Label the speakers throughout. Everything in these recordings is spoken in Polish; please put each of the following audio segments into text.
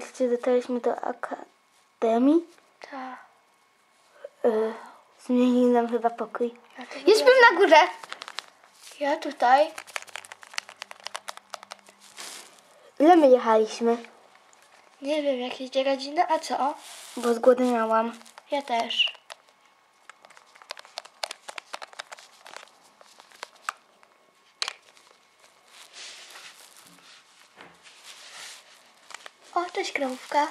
Speaker 1: nareszcie dotarliśmy do akademii.
Speaker 2: Tak.
Speaker 1: Y, zmienili nam chyba pokój.
Speaker 2: Ja wygląda-
Speaker 1: na górze.
Speaker 2: Ja tutaj.
Speaker 1: Ile my jechaliśmy?
Speaker 2: Nie wiem, jakieś dwie godziny, a co?
Speaker 1: Bo zgłodniałam.
Speaker 2: Ja też. O, cześć kremówka.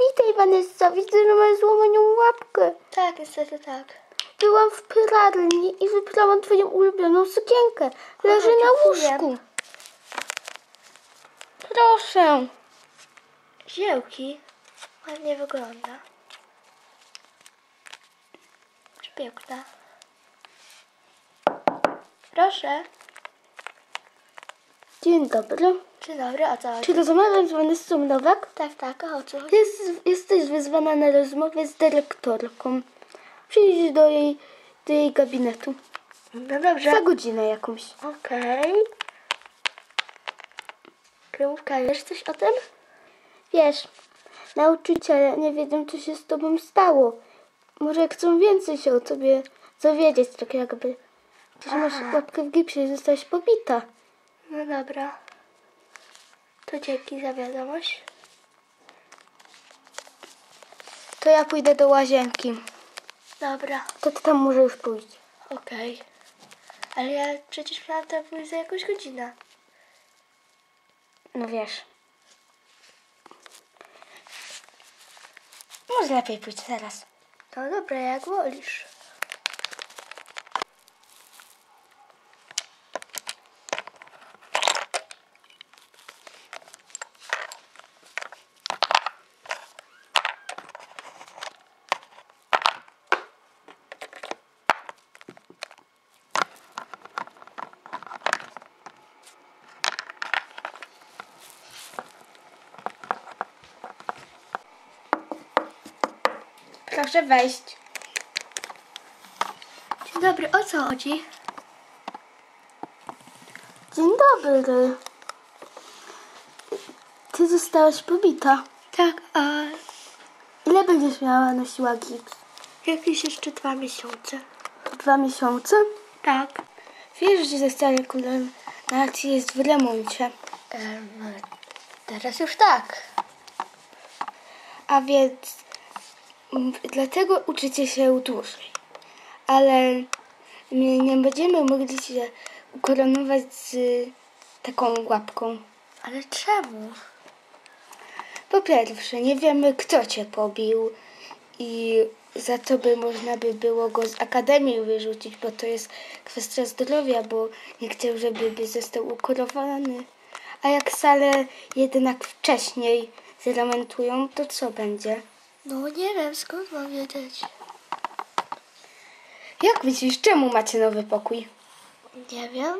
Speaker 1: Witaj Vanessa, widzę, że masz złamaną łapkę.
Speaker 2: Tak, niestety tak.
Speaker 1: Byłam w pralni i wybrałam twoją ulubioną sukienkę. Leży
Speaker 2: O,
Speaker 1: na łóżku. Proszę.
Speaker 2: Ziełki. Ładnie wygląda. Piękna. Proszę.
Speaker 1: Dzień dobry.
Speaker 2: Dzień dobry, a co?
Speaker 1: Czy rozmawiam z Vanessą Nowak?
Speaker 2: Tak, tak, a o co? chodzi?
Speaker 1: Jest, jesteś wezwana na rozmowę z dyrektorką. Przyjdź do jej, do jej gabinetu.
Speaker 2: No dobrze.
Speaker 1: Za godzinę jakąś.
Speaker 2: Okej. Kremówka, wiesz coś o tym?
Speaker 1: Wiesz, nauczyciele nie wiedzą, co się z tobą stało. Może chcą więcej się o tobie dowiedzieć, tak jakby. Że masz
Speaker 2: Aha.
Speaker 1: łapkę w gipsie i zostałaś pobita.
Speaker 2: No dobra. To dzięki za wiadomość.
Speaker 1: To ja pójdę do łazienki.
Speaker 2: Dobra,
Speaker 1: To ty tam może już pójść.
Speaker 2: okej. Ale ja przecież miałam tam pójść za jakąś godzinę.
Speaker 1: No wiesz. Może lepiej pójść teraz.
Speaker 2: No dobra, jak wolisz.
Speaker 1: Proszę wejść.
Speaker 2: Dzień dobry, o co chodzi?
Speaker 1: Dzień dobry. Ty zostałaś pobita.
Speaker 2: Tak, a
Speaker 1: Ile będziesz miała nosiła gips?
Speaker 2: jakieś jeszcze dwa miesiące.
Speaker 1: Dwa miesiące?
Speaker 2: Tak.
Speaker 1: Wiesz, że stary kulminacji jest w remoncie.
Speaker 2: Em, teraz już tak.
Speaker 1: A więc dlatego uczycie się dłużej. Ale my nie będziemy mogli się ukoronować z taką łapką.
Speaker 2: Ale czemu?
Speaker 1: Po pierwsze, nie wiemy kto cię pobił i za to by można by było go z akademii wyrzucić, bo to jest kwestia zdrowia, bo nie chciał, żeby by został ukorowany. A jak salę jednak wcześniej zremontują, to co będzie?
Speaker 2: No nie wiem, skąd mam wiedzieć.
Speaker 1: Jak myślisz, czemu macie nowy pokój?
Speaker 2: Nie wiem.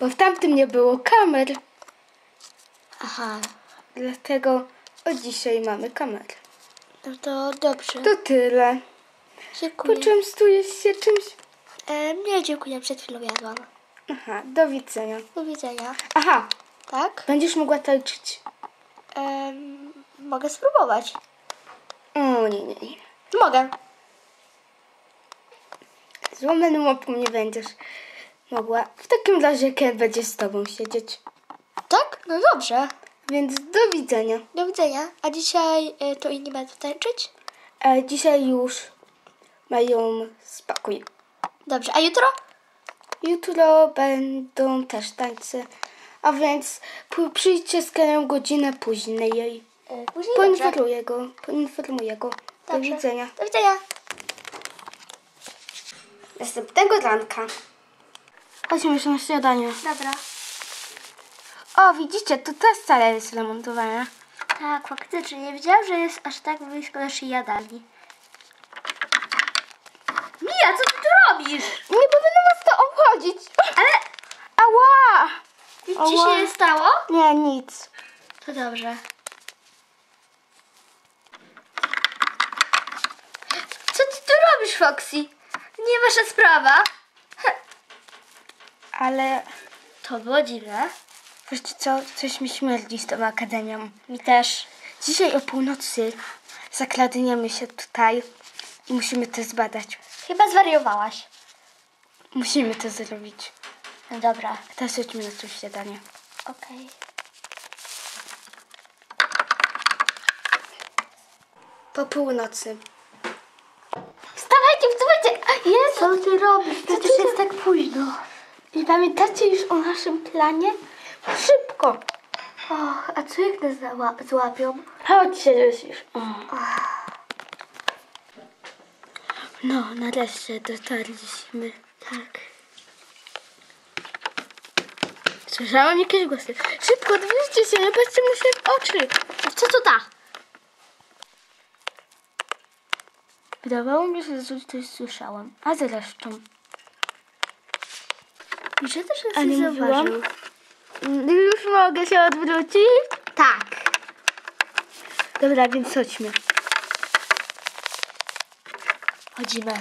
Speaker 1: Bo w tamtym nie było kamer,
Speaker 2: Aha,
Speaker 1: dlatego od dzisiaj mamy kamerę.
Speaker 2: no to dobrze.
Speaker 1: To tyle.
Speaker 2: Dziękuję.
Speaker 1: Poczęstujesz się czymś?
Speaker 2: E, nie, dziękuję, przed chwilą jadłam.
Speaker 1: Aha, do widzenia.
Speaker 2: Do widzenia.
Speaker 1: Aha,
Speaker 2: Tak?
Speaker 1: będziesz mogła tańczyć.
Speaker 2: Em, mogę spróbować.
Speaker 1: O, nie, nie, nie.
Speaker 2: Mogę.
Speaker 1: Złamanym łapką nie będziesz mogła. W takim razie Ken będzie z tobą siedzieć.
Speaker 2: Tak? No dobrze.
Speaker 1: Więc do widzenia.
Speaker 2: Do widzenia. A dzisiaj e, to inni będą tańczyć?
Speaker 1: E, dzisiaj już mają spokój.
Speaker 2: Dobrze. A jutro?
Speaker 1: Jutro będą też tańce. A więc przyjdźcie z Kenem godzinę później.
Speaker 2: Później.
Speaker 1: Poinformuję go. Poinformuję go. Do widzenia.
Speaker 2: Do widzenia.
Speaker 1: Następnego ranka. Chodźmy już na śniadanie.
Speaker 2: Dobra.
Speaker 1: O, widzicie, to ta sala jest remontowana.
Speaker 2: Tak, faktycznie. Nie wiedziałam, że jest aż tak blisko naszej jadalni. Mija, co ty tu robisz?
Speaker 1: Nie powinno was to obchodzić.
Speaker 2: Ale
Speaker 1: Ała!
Speaker 2: nic
Speaker 1: Ała.
Speaker 2: ci się nie stało?
Speaker 1: Nie, nic.
Speaker 2: To dobrze. Co Foxy? Nie wasza sprawa.
Speaker 1: Ale
Speaker 2: To było dziwne.
Speaker 1: wiecie co, coś mi śmierdzi z tą akademią.
Speaker 2: Mi też.
Speaker 1: Dzisiaj o północy zakladniemy się tutaj i musimy to zbadać.
Speaker 2: Chyba zwariowałaś.
Speaker 1: Musimy to zrobić.
Speaker 2: No dobra,
Speaker 1: Teraz chodźmy na to śniadanie.
Speaker 2: okej.
Speaker 1: Po północy.
Speaker 2: Co ty robisz? Przecież
Speaker 1: ty
Speaker 2: jest tak późno.
Speaker 1: I pamiętacie już o naszym planie? Szybko!
Speaker 2: Och, a co jak nas zała- złapią?
Speaker 1: Chodźcie już. już. No, nareszcie dotarliśmy.
Speaker 2: Tak.
Speaker 1: Słyszałam jakieś głosy. Szybko, odwróćcie się, nie patrzcie mu się w oczy.
Speaker 2: Co to da?
Speaker 1: Wydawało mi się, że coś słyszałam. A zresztą.
Speaker 2: Że też
Speaker 1: nie mówiłam?
Speaker 2: zauważył.
Speaker 1: Już mogę się odwrócić?
Speaker 2: Tak.
Speaker 1: Dobra, więc chodźmy.
Speaker 2: Chodzimy.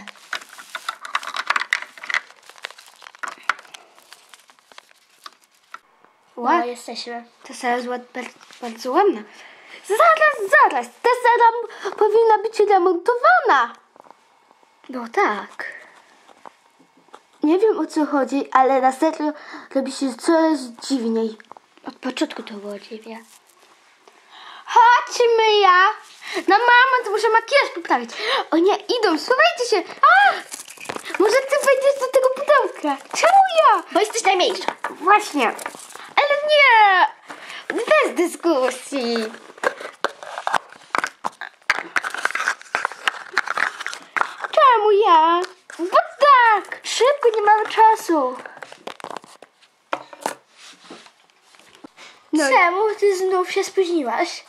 Speaker 2: No,
Speaker 1: Ła-
Speaker 2: jesteśmy.
Speaker 1: Ta sala jest bardzo ładna. Zaraz, zaraz! Ta sala powinna być remontowana. No tak. Nie wiem o co chodzi, ale na serio robi się coraz dziwniej. Od początku to było dziwnie. Chodźmy ja! No mama, to muszę makijaż poprawić. O nie, idą, schowajcie się! A! Może ty wejdziesz do tego pudełka? Czemu ja?
Speaker 2: Bo jesteś najmniejsza.
Speaker 1: Właśnie. Ale nie! Bez dyskusji. Czemu ja? Bo tak!
Speaker 2: Szybko, nie mamy czasu.
Speaker 1: No, i-
Speaker 2: Czemu ty znów się spóźniłaś?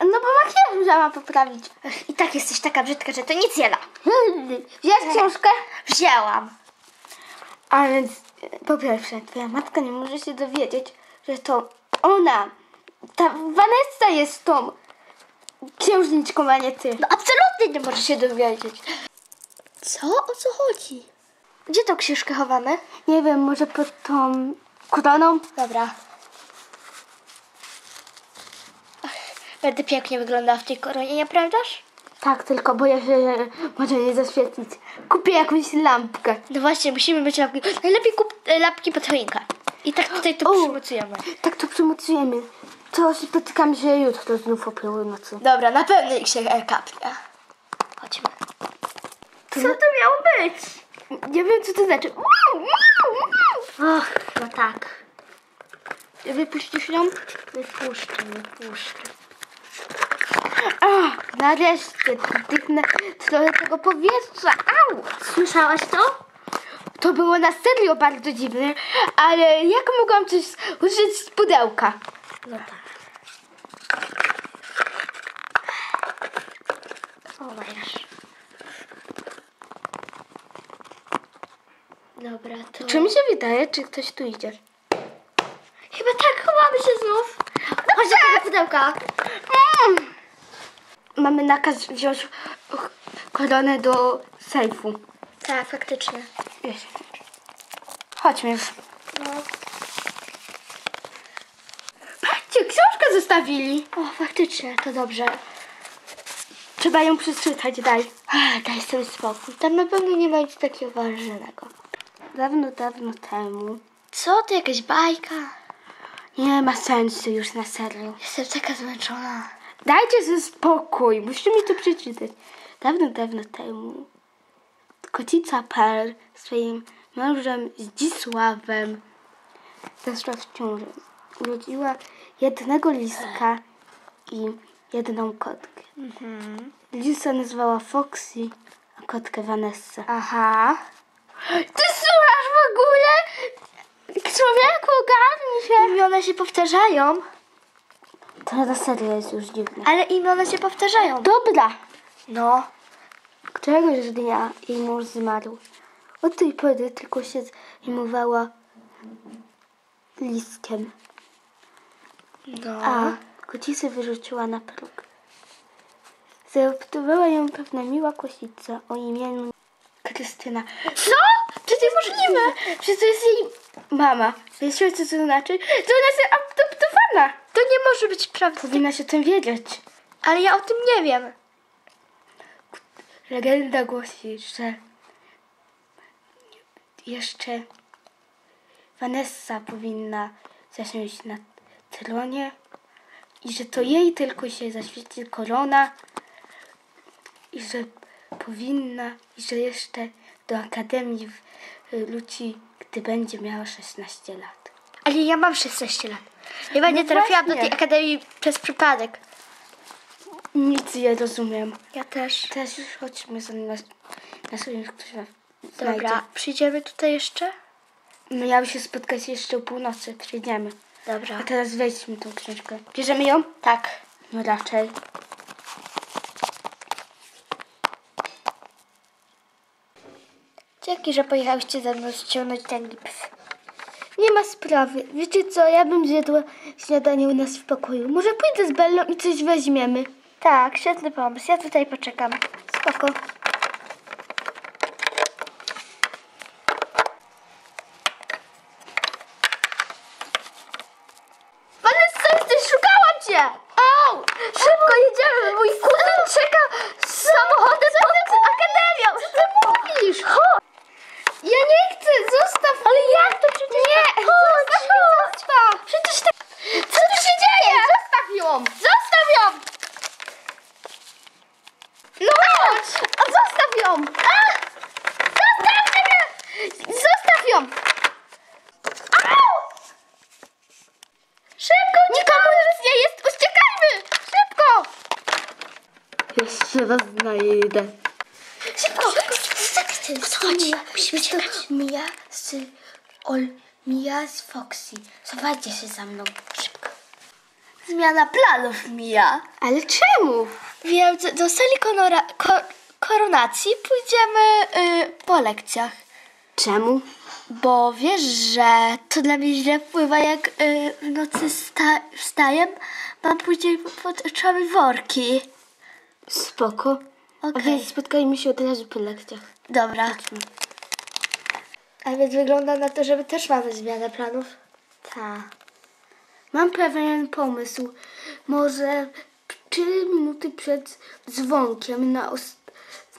Speaker 1: no bo makijaż musiałam poprawić.
Speaker 2: I tak jesteś taka brzydka, że to nic nie da.
Speaker 1: Wziąłeś książkę?
Speaker 2: Wzięłam.
Speaker 1: A więc e, po pierwsze, twoja matka nie może się dowiedzieć, że to ona, ta Vanessa jest tą księżniczką, a nie ty.
Speaker 2: No absolutnie nie możesz się dowiedzieć. Co? O co chodzi? Gdzie tą książkę chowamy?
Speaker 1: Nie wiem, może pod tą koroną?
Speaker 2: Dobra. Ach, Będę pięknie wyglądała w tej koronie, nieprawdaż?
Speaker 1: Tak, tylko boję się, że może nie zaświecić. Kupię jakąś lampkę.
Speaker 2: No właśnie, musimy mieć lampki. Najlepiej kup e, lampki pod choinkę. I tak tutaj to
Speaker 1: O.
Speaker 2: przymocujemy.
Speaker 1: Tak to przymocujemy. To spotykam się jutro znów o północy.
Speaker 2: Dobra, na pewno ich się kapnie. Chodźmy. Co to miało być?
Speaker 1: Nie wiem, co to znaczy.
Speaker 2: Och, no tak.
Speaker 1: Wypuścisz ją?
Speaker 2: Wypuszczę, wypuszczę.
Speaker 1: A, nareszcie. Wdychnę trochę tego powietrza. Au!
Speaker 2: Słyszałaś to?
Speaker 1: To było na serio bardzo dziwne, ale jak mogłam coś użyć z pudełka?
Speaker 2: No tak. O, majasz. Dobra, to...
Speaker 1: Czy mi się wydaje, czy ktoś tu idzie?
Speaker 2: Chyba tak, chowamy się znów. Chodź do tego pudełka.
Speaker 1: Mm. Mamy nakaz wziąć koronę do sejfu.
Speaker 2: Tak, faktycznie.
Speaker 1: Wiesz. Chodźmy już.
Speaker 2: No.
Speaker 1: Patrzcie, książkę zostawili.
Speaker 2: O, faktycznie, to dobrze.
Speaker 1: Trzeba ją przeczytać, daj.
Speaker 2: Daj sobie spokój. Tam na pewno nie ma nic takiego ważnego.
Speaker 1: Dawno, dawno temu.
Speaker 2: Co, to jakaś bajka?
Speaker 1: Nie ma sensu już na serio.
Speaker 2: Jestem taka zmęczona.
Speaker 1: Dajcie sobie spokój, musimy to przeczytać. Dawno, dawno temu kocica Per swoim mężem Zdzisławem zaszła w ciążę. Urodziła jednego liska i jedną kotkę. Lisa nazwała Foxy, a kotkę Vanessa.
Speaker 2: Aha.
Speaker 1: Ty słuchasz w ogóle? Człowieku, ogarnij się!
Speaker 2: Imiona się powtarzają.
Speaker 1: To na serio jest już dziwne.
Speaker 2: Ale imiona się powtarzają.
Speaker 1: Dobra,
Speaker 2: No.
Speaker 1: Któregoś dnia jej mąż zmarł. Od tej pory tylko się zajmowała liskiem,
Speaker 2: No.
Speaker 1: a kocicę wyrzuciła na próg. Zaadoptowała ją pewna miła kosica o imieniu Krystyna.
Speaker 2: Co? Czy to jest możliwe?
Speaker 1: To jest jej mama. Wiecie, co to znaczy? To ona jest adoptowana.
Speaker 2: To nie może być prawda.
Speaker 1: Powinnaś o tym wiedzieć.
Speaker 2: Ale ja o tym nie wiem.
Speaker 1: Legenda głosi, że jeszcze Vanessa powinna zasiąść na tronie i że to jej tylko się zaświeci korona i że powinna i że jeszcze do akademii wróci, gdy będzie miała 16 lat.
Speaker 2: Ale ja mam 16 lat. Chyba nie
Speaker 1: No
Speaker 2: trafiłam do
Speaker 1: właśnie.
Speaker 2: tej akademii przez przypadek.
Speaker 1: Nic nie rozumiem.
Speaker 2: Ja też.
Speaker 1: Teraz już chodźmy za nas, na sobie ktoś
Speaker 2: Dobra,
Speaker 1: znajdzie.
Speaker 2: przyjdziemy tutaj jeszcze?
Speaker 1: Miały się spotkać jeszcze o północy, przyjdziemy.
Speaker 2: Dobra.
Speaker 1: A teraz weźmy tą książkę. Bierzemy ją?
Speaker 2: Tak.
Speaker 1: No raczej.
Speaker 2: Dzięki, że pojechałyście ze mną ściągnąć ten gips.
Speaker 1: Nie ma sprawy. Wiecie co, ja bym zjadła śniadanie u nas w pokoju. Może pójdę z Bellą i coś weźmiemy.
Speaker 2: Tak, świetny pomysł. Ja tutaj poczekam.
Speaker 1: Spoko.
Speaker 2: Vanessa, szukałam cię! Au! Szybko jedziemy, mój kuzyn czeka z samochodem pod akademią! Co ty mówisz? Chodź!
Speaker 1: Ja nie chcę, zostaw
Speaker 2: Ale jak to przecież... Nie! Chodź, zostaw! Przecież tak... Co tu się dzieje?
Speaker 1: Zostaw ją!
Speaker 2: Zostaw ją! No chodź! A zostaw ją! A! Zostaw mnie! Zostaw ją! Au! Szybko! Nikomu nic nie jest! Uciekajmy! Szybko!
Speaker 1: Jeszcze was znajdę.
Speaker 2: Szybko! Chodź, musimy czekać.
Speaker 1: Mia z... Ol... Mia z Foxy. Zobaczcie się za mną. Szybko.
Speaker 2: Zmiana planów, Mija.
Speaker 1: Ale czemu?
Speaker 2: Wiem, do, do sali konora, ko, koronacji pójdziemy y, po lekcjach.
Speaker 1: Czemu?
Speaker 2: Bo wiesz, że to dla mnie źle wpływa, jak y, w nocy sta, wstaję, mam później pod oczami worki.
Speaker 1: Spoko. A
Speaker 2: Okej.
Speaker 1: więc spotkajmy się od razu po lekcjach.
Speaker 2: Dobra. A więc wygląda na to, że my też mamy zmianę planów.
Speaker 1: Tak. Mam pewien pomysł. Może 3 minuty przed dzwonkiem na,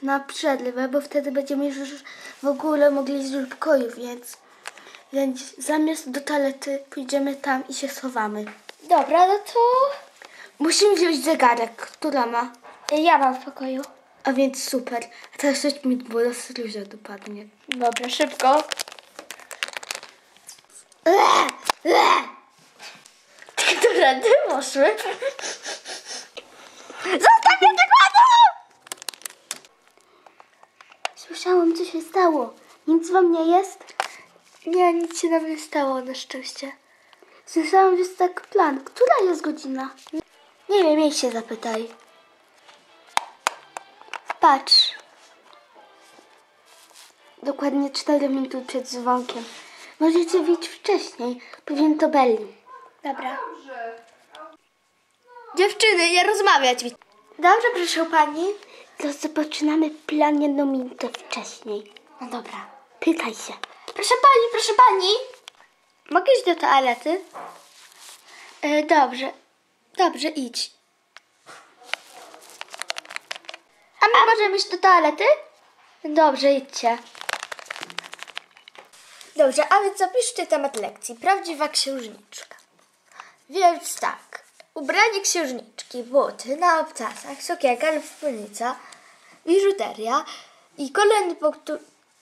Speaker 1: na przerwę, bo wtedy będziemy już w ogóle mogli iść do pokoju, więc, więc zamiast do toalety pójdziemy tam i się schowamy.
Speaker 2: Dobra, no to
Speaker 1: Musimy wziąć zegarek, która ma.
Speaker 2: ja mam w pokoju.
Speaker 1: A więc super. A teraz chodźmy, bo nas róża dopadnie.
Speaker 2: Dobra, szybko. Które ty poszły? Zostaw mnie tego
Speaker 1: Słyszałam, co się stało. Nic wam nie jest?
Speaker 2: Nie, nic się nam nie stało, na szczęście.
Speaker 1: Słyszałam, że jest tak plan. Która jest godzina?
Speaker 2: Nie wiem, jej się zapytaj. Patrz.
Speaker 1: Dokładnie 4 minuty przed dzwonkiem. Możecie wyjść wcześniej. Powiem to Belli.
Speaker 2: Dobra. Dziewczyny, nie rozmawiać. Dobrze, proszę pani.
Speaker 1: To zaczynamy plan jedną minutę wcześniej.
Speaker 2: No dobra.
Speaker 1: Pytaj się.
Speaker 2: Proszę pani, proszę pani. Mogę iść do toalety? E, dobrze. Dobrze, idź. A my możemy iść do toalety? Dobrze, idźcie. Dobrze, a więc zapiszcie temat lekcji. Prawdziwa księżniczka. Więc tak. Ubranie księżniczki, buty na obcasach, sukienka lub spódnica, biżuteria i kolejny punkt,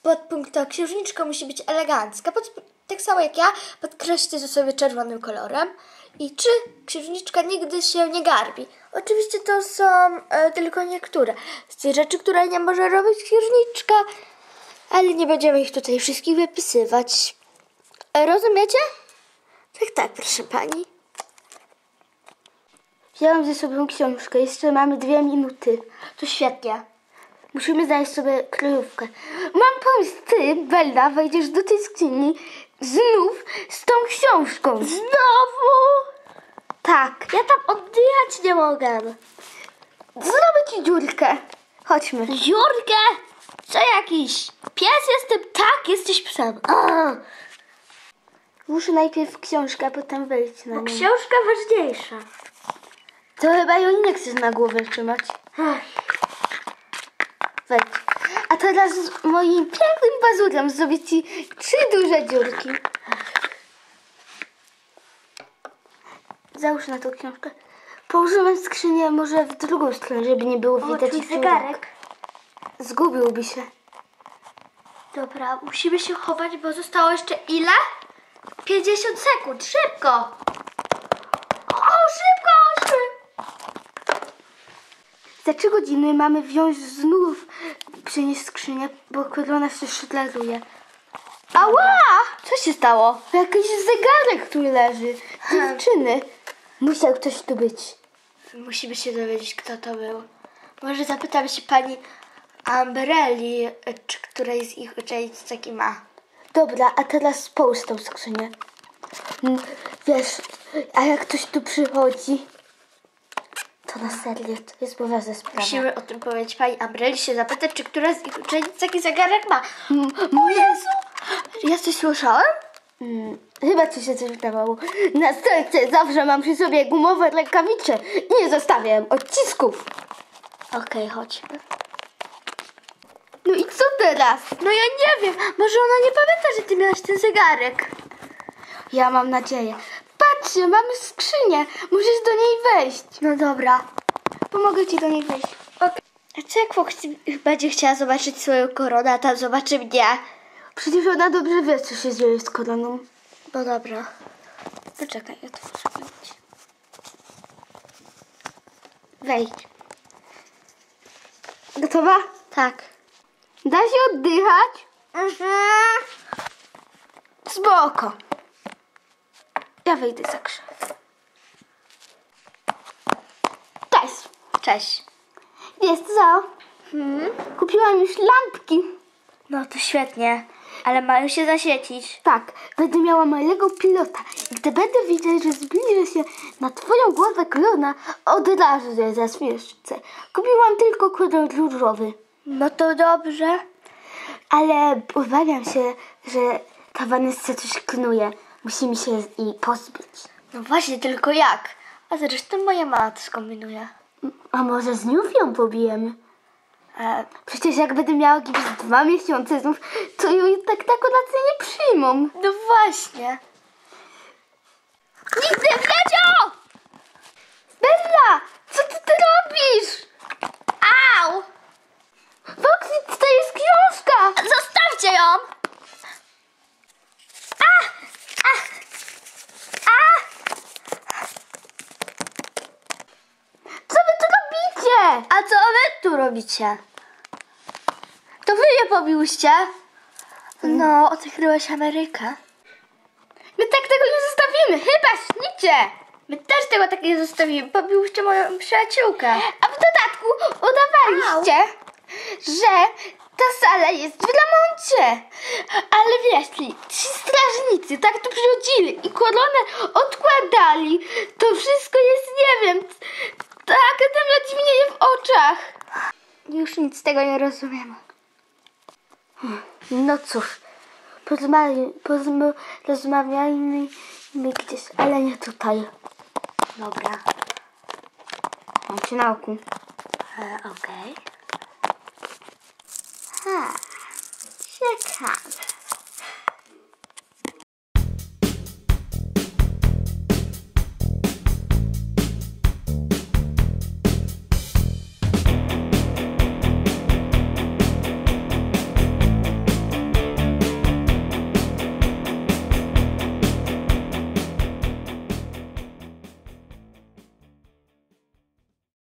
Speaker 2: podpunkt to księżniczka musi być elegancka, pod, tak samo jak ja, podkreślcie to sobie czerwonym kolorem. I czy księżniczka nigdy się nie garbi? Oczywiście to są e, tylko niektóre z tych rzeczy, które nie może robić księżniczka, ale nie będziemy ich tutaj wszystkich wypisywać. E, rozumiecie? Tak, tak, proszę pani.
Speaker 1: Wziąłem ze sobą książkę. Jeszcze mamy dwie minuty.
Speaker 2: To świetnie.
Speaker 1: Musimy znaleźć sobie kryjówkę. Mam pomysł. Ty, Bella, wejdziesz do tej skrzyni znów z tą książką.
Speaker 2: Znowu!
Speaker 1: Tak.
Speaker 2: Ja tam oddychać nie mogę.
Speaker 1: Zrobię ci dziurkę. Chodźmy.
Speaker 2: Jurkę! Co jakiś pies jestem? Tak, jesteś psem.
Speaker 1: Muszę najpierw książkę, a potem wejść na nią.
Speaker 2: książka ważniejsza.
Speaker 1: To chyba ją nie chcesz na głowę trzymać.
Speaker 2: Ach,
Speaker 1: Wejdź. Teraz z moim pięknym pazurem zrobię ci trzy duże dziurki. Załóż na tą książkę. Położymy skrzynię może w drugą stronę, żeby nie było
Speaker 2: O,
Speaker 1: widać dziurek.
Speaker 2: zegarek.
Speaker 1: Zgubiłby się.
Speaker 2: Dobra, musimy się chować, bo zostało jeszcze ile? 50 sekund, szybko! O, szybko, szybko!
Speaker 1: Za trzy godziny mamy wziąć znów przynieść skrzynię, bo korona się szydleruje. Ała! Co się stało? Jakiś zegarek tu leży. Dziewczyny. Musiał ktoś tu być.
Speaker 2: Musimy się dowiedzieć, kto to był. Może zapytam się pani Amberelli, czy której z ich uczennic taki ma.
Speaker 1: Dobra, a teraz połóż tą skrzynię. Mm, Wiesz, a jak ktoś tu przychodzi, to na serio, to jest poważna sprawa.
Speaker 2: Musimy o tym powiedzieć pani Amberelli, się zapytać, czy która z ich uczennic taki zegarek ma.
Speaker 1: Mm,
Speaker 2: O Jezu! Ja coś słyszałem?
Speaker 1: Mm, Chyba ci się coś wydawało. Na strońce zawsze mam przy sobie gumowe rękawice i nie zostawiam odcisków.
Speaker 2: Okej, chodźmy.
Speaker 1: No i co teraz?
Speaker 2: No ja nie wiem, może ona nie pamięta, że ty miałaś ten zegarek.
Speaker 1: Ja mam nadzieję. Patrzcie, mamy skrzynię. Musisz do niej wejść.
Speaker 2: No dobra.
Speaker 1: Pomogę ci do niej wejść.
Speaker 2: Okay. A co jak Foxy będzie chciała zobaczyć swoją koronę, a tam zobaczy mnie?
Speaker 1: Przecież ona dobrze wie, co się dzieje z koroną.
Speaker 2: No dobra. Poczekaj, otworzę ci.
Speaker 1: Wejdź. Gotowa?
Speaker 2: Tak.
Speaker 1: Da się oddychać?
Speaker 2: Mhm.
Speaker 1: Spoko. Ja wejdę za krzew. Cześć.
Speaker 2: Cześć.
Speaker 1: Wiesz co?
Speaker 2: Hmm?
Speaker 1: Kupiłam już lampki.
Speaker 2: No to świetnie, ale mają się zaświecić.
Speaker 1: Tak, będę miała małego pilota. I gdy będę widzieć, że zbliży się na twoją głowę korona, od razu je zaświeszczę. Kupiłam tylko kolor różowy.
Speaker 2: No to dobrze.
Speaker 1: Ale obawiam się, że ta Vanessa coś knuje. Musimy się jej pozbyć.
Speaker 2: No właśnie, tylko jak? A zresztą moja mama to skombinuje.
Speaker 1: A może znów ją pobijemy?
Speaker 2: E,
Speaker 1: Przecież jak będę miała jakieś dwa miesiące znów, to ją tak na kolację nie przyjmą.
Speaker 2: no właśnie.
Speaker 1: Nigdy wiedział! Bella, co ty tu robisz?
Speaker 2: Au!
Speaker 1: Foxy, to jest książka!
Speaker 2: Zostawcie ją! A!
Speaker 1: Co wy tu robicie?
Speaker 2: A co wy tu robicie? To wy je pobiłyście? No, odkryłeś Amerykę.
Speaker 1: My tak tego nie zostawimy, chyba śnicie!
Speaker 2: My też tego tak nie zostawimy. Pobiłyście moją przyjaciółkę.
Speaker 1: A w dodatku udawaliście, że ta sala jest w remoncie. Ale wiesz, ci strażnicy tak tu przychodzili i koronę odkładali. To wszystko jest, nie wiem, ta akademia dziwnieje w oczach. Już nic z tego nie rozumiem. Hmm, No cóż, porozmawiajmy, porozma- rozmawiajmy gdzieś, ale nie tutaj. Dobra. Mam się na oku.
Speaker 2: E, Okej.
Speaker 1: 啊这卡的